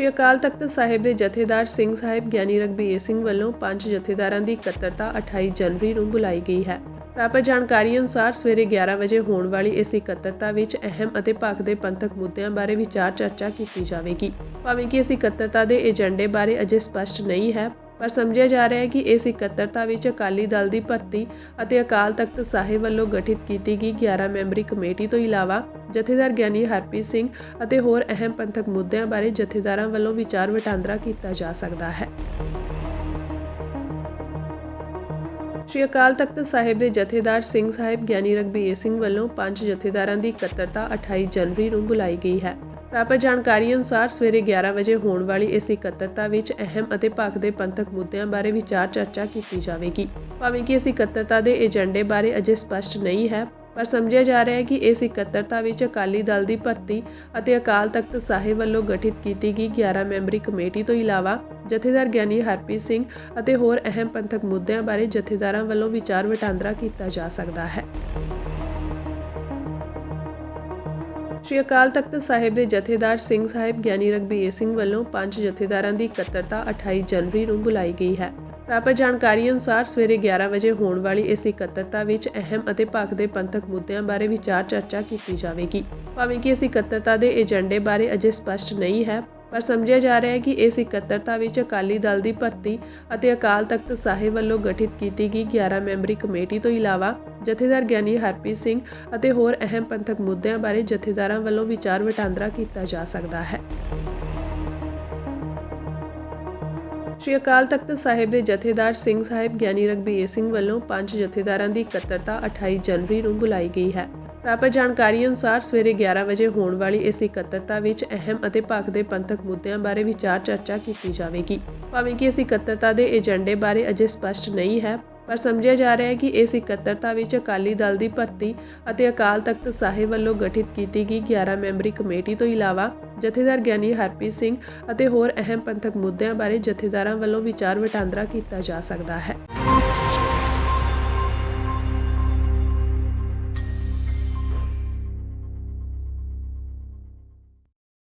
ਸ਼੍ਰੀ ਅਕਾਲ ਤਖਤ ਸਾਹਿਬ ਦੇ ਜਥੇਦਾਰ ਸਿੰਘ ਸਾਹਿਬ ਗਿਆਨੀ ਰਗਬੀਰ ਸਿੰਘ ਵੱਲੋਂ ਪੰਜ ਜਥੇਦਾਰਾਂ ਦੀ ਇਕੱਤਰਤਾ 28 ਜਨਵਰੀ ਨੂੰ ਬੁਲਾਈ ਗਈ ਹੈ। ਪ੍ਰਾਪਤ ਜਾਣਕਾਰੀ ਅਨੁਸਾਰ ਸਵੇਰੇ 11 ਵਜੇ ਹੋਣ ਵਾਲੀ ਇਸ ਇਕੱਤਰਤਾ ਵਿੱਚ ਅਹਿਮ ਅਤੇ ਭਖਦੇ ਪੰਥਕ ਮੁੱਦਿਆਂ ਬਾਰੇ ਵਿਚਾਰ ਚਰਚਾ ਕੀਤੀ ਜਾਵੇਗੀ। ਭਾਵੇਂ ਕਿ ਇਸ ਇਕੱਤਰਤਾ ਦੇ ਏਜੰਡੇ ਬਾਰੇ ਅਜੇ ਸਪਸ਼ਟ ਨਹੀਂ ਹੈ ਪਰ ਸਮਝਿਆ ਜਾ ਰਿਹਾ ਹੈ ਕਿ ਇਸ ਇਕੱਤਰਤਾ ਵਿੱਚ ਅਕਾਲੀ ਦਲ ਦੀ ਭਰਤੀ ਅਤੇ ਅਕਾਲ ਤਖਤ ਸਾਹਿਬ ਵੱਲੋਂ ਗਠਿਤ ਕੀਤੀ ਗਈ 11 ਮੈਂਬਰੀ ਕਮੇਟੀ ਤੋਂ ਇਲਾਵਾ ਜਥੇਦਾਰ ਗਿਆਨੀ ਹਰਪ੍ਰੀਤ ਸਿੰਘ ਅਤੇ ਹੋਰ ਅਹਿਮ ਪੰਥਕ ਮੁੱਦਿਆਂ ਬਾਰੇ ਜਥੇਦਾਰਾਂ ਵੱਲੋਂ ਵਿਚਾਰ ਵਟਾਂਦਰਾ ਕੀਤਾ ਜਾ ਸਕਦਾ ਹੈ। ਸ਼੍ਰੀ ਅਕਾਲ ਤਖਤ ਸਾਹਿਬ ਦੇ ਜਥੇਦਾਰ ਸਿੰਘ ਸਾਹਿਬ ਗਿਆਨੀ ਰਗਬੀਰ ਸਿੰਘ ਵੱਲੋਂ ਪੰਜ ਜਥੇਦਾਰਾਂ ਦੀ ਇਕੱਤਰਤਾ 28 ਜਨਵਰੀ ਨੂੰ ਬੁਲਾਈ ਗਈ ਹੈ। ਪ੍ਰਾਪਤ ਜਾਣਕਾਰੀ ਅਨੁਸਾਰ ਸਵੇਰੇ 11 ਵਜੇ ਹੋਣ ਵਾਲੀ ਇਸ ਇਕੱਤਰਤਾ ਵਿੱਚ ਅਹਿਮ ਅਤੇ ਭਖਦੇ ਪੰਥਕ ਮੁੱਦਿਆਂ ਬਾਰੇ ਵਿਚਾਰ ਚਰਚਾ ਕੀਤੀ ਜਾਵੇਗੀ। ਭਾਵੇਂ ਕਿ ਇਸ ਇਕੱਤਰਤਾ ਦੇ ਏਜੰਡੇ ਬਾਰੇ ਅਜੇ ਸਪਸ਼ਟ ਨਹੀਂ ਹੈ, ਪਰ ਸਮਝਿਆ ਜਾ ਰਿਹਾ ਹੈ ਕਿ ਇਸ ਇਕੱਤਰਤਾ ਵਿੱਚ ਅਕਾਲੀ ਦਲ ਦੀ ਭਰਤੀ ਅਤੇ ਅਕਾਲ ਤਖਤ ਸਾਹਿਬ ਵੱਲੋਂ ਗਠਿਤ ਕੀਤੀ ਗਈ 11 ਮੈਂਬਰੀ ਕਮੇਟੀ ਤੋਂ ਇਲਾਵਾ ਜਥੇਦਾਰ ਗਿਆਨੀ ਹਰਪ੍ਰੀਤ ਸਿੰਘ ਅਤੇ ਹੋਰ ਅਹਿਮ ਪੰਥਕ ਮੁੱਦਿਆਂ ਬਾਰੇ ਜਥੇਦਾਰਾਂ ਵੱਲੋਂ ਵਿਚਾਰ ਵਟਾਂਦਰਾ ਕੀਤਾ ਜਾ ਸਕਦਾ ਹੈ। ਸ਼੍ਰੀ ਅਕਾਲ ਤਖਤ ਸਾਹਿਬ ਦੇ ਜਥੇਦਾਰ ਸਿੰਘ ਸਾਹਿਬ ਗਿਆਨੀ ਰਗਬੀਰ ਸਿੰਘ ਵੱਲੋਂ ਪੰਜ ਜਥੇਦਾਰਾਂ ਦੀ ਇਕੱਤਰਤਾ 28 ਜਨਵਰੀ ਨੂੰ ਬੁਲਾਈ ਗਈ ਹੈ। ਪ੍ਰਾਪਤ ਜਾਣਕਾਰੀ ਅਨੁਸਾਰ ਸਵੇਰੇ 11 ਵਜੇ ਹੋਣ ਵਾਲੀ ਇਸ ਇਕੱਤਰਤਾ ਵਿੱਚ ਅਹਿਮ ਅਤੇ ਭਖਦੇ ਪੰਥਕ ਮੁੱਦਿਆਂ ਬਾਰੇ ਵਿਚਾਰ ਚਰਚਾ ਕੀਤੀ ਜਾਵੇਗੀ। ਭਾਵੇਂ ਕਿ ਇਸ ਇਕੱਤਰਤਾ ਦੇ ਏਜੰਡੇ ਬਾਰੇ ਅਜੇ ਸਪਸ਼ਟ ਨਹੀਂ ਹੈ ਪਰ ਸਮਝਿਆ ਜਾ ਰਿਹਾ ਹੈ ਕਿ ਇਸ ਇਕੱਤਰਤਾ ਵਿੱਚ ਅਕਾਲੀ ਦਲ ਦੀ ਭਰਤੀ ਅਤੇ ਅਕਾਲ ਤਖਤ ਸਾਹਿਬ ਵੱਲੋਂ ਗਠਿਤ ਕੀਤੀ ਗਈ 11 ਮੈਂਬਰੀ ਕਮੇਟੀ ਤੋਂ ਇਲਾਵਾ ਜਥੇਦਾਰ ਗਿਆਨੀ ਹਰਪ੍ਰੀਤ ਸਿੰਘ ਅਤੇ ਹੋਰ ਅਹਿਮ ਪੰਥਕ ਮੁੱਦਿਆਂ ਬਾਰੇ ਜਥੇਦਾਰਾਂ ਵੱਲੋਂ ਵਿਚਾਰ ਵਟਾਂਦਰਾ ਕੀਤਾ ਜਾ ਸਕਦਾ ਹੈ। ਸ਼੍ਰੀ ਅਕਾਲ ਤਖਤ ਸਾਹਿਬ ਦੇ ਜਥੇਦਾਰ ਸਿੰਘ ਸਾਹਿਬ ਗਿਆਨੀ ਰਗਬੀਰ ਸਿੰਘ ਵੱਲੋਂ ਪੰਜ ਜਥੇਦਾਰਾਂ ਦੀ ਇਕੱਤਰਤਾ 28 ਜਨਵਰੀ ਨੂੰ ਬੁਲਾਈ ਗਈ ਹੈ। ਪ੍ਰਾਪਤ ਜਾਣਕਾਰੀ ਅਨੁਸਾਰ ਸਵੇਰੇ 11 ਵਜੇ ਹੋਣ ਵਾਲੀ ਇਸ ਇਕੱਤਰਤਾ ਵਿੱਚ ਅਹਿਮ ਅਤੇ ਭਖਦੇ ਪੰਥਕ ਮੁੱਦਿਆਂ ਬਾਰੇ ਵਿਚਾਰ ਚਰਚਾ ਕੀਤੀ ਜਾਵੇਗੀ। ਭਾਵੇਂ ਕਿ ਇਸ ਇਕੱਤਰਤਾ ਦੇ ਏਜੰਡੇ ਬਾਰੇ ਅਜੇ ਸਪਸ਼ਟ ਨਹੀਂ ਹੈ, ਪਰ ਸਮਝਿਆ ਜਾ ਰਿਹਾ ਹੈ ਕਿ ਇਸ ਇਕੱਤਰਤਾ ਵਿੱਚ ਅਕਾਲੀ ਦਲ ਦੀ ਭਰਤੀ ਅਤੇ ਅਕਾਲ ਤਖਤ ਸਾਹਿਬ ਵੱਲੋਂ ਗਠਿਤ ਕੀਤੀ ਗਈ 11 ਮੈਂਬਰੀ ਕਮੇਟੀ ਤੋਂ ਇਲਾਵਾ ਜਥੇਦਾਰ ਗਿਆਨੀ ਹਰਪ੍ਰੀਤ ਸਿੰਘ ਅਤੇ ਹੋਰ ਅਹਿਮ ਪੰਥਕ ਮੁੱਦਿਆਂ ਬਾਰੇ ਜਥੇਦਾਰਾਂ ਵੱਲੋਂ ਵਿਚਾਰ ਵਟਾਂਦਰਾ ਕੀਤਾ ਜਾ ਸਕਦਾ ਹੈ।